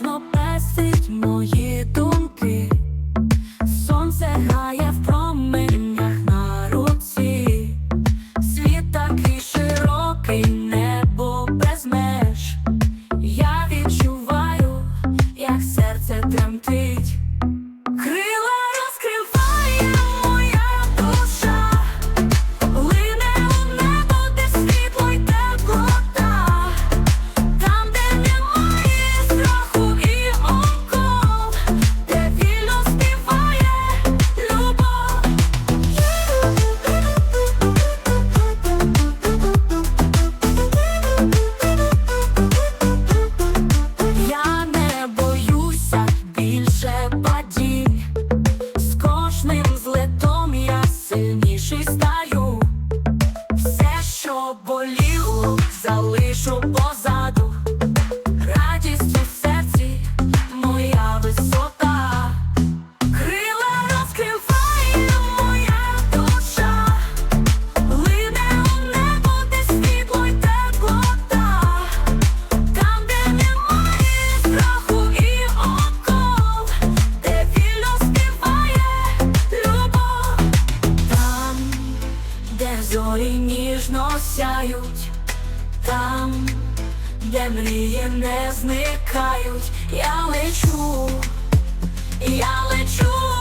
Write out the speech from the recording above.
ніжно песить мої. сильніший стаю, все, що боліло, залишу. Сяють там, де мрії не зникають, я лечу, я лечу.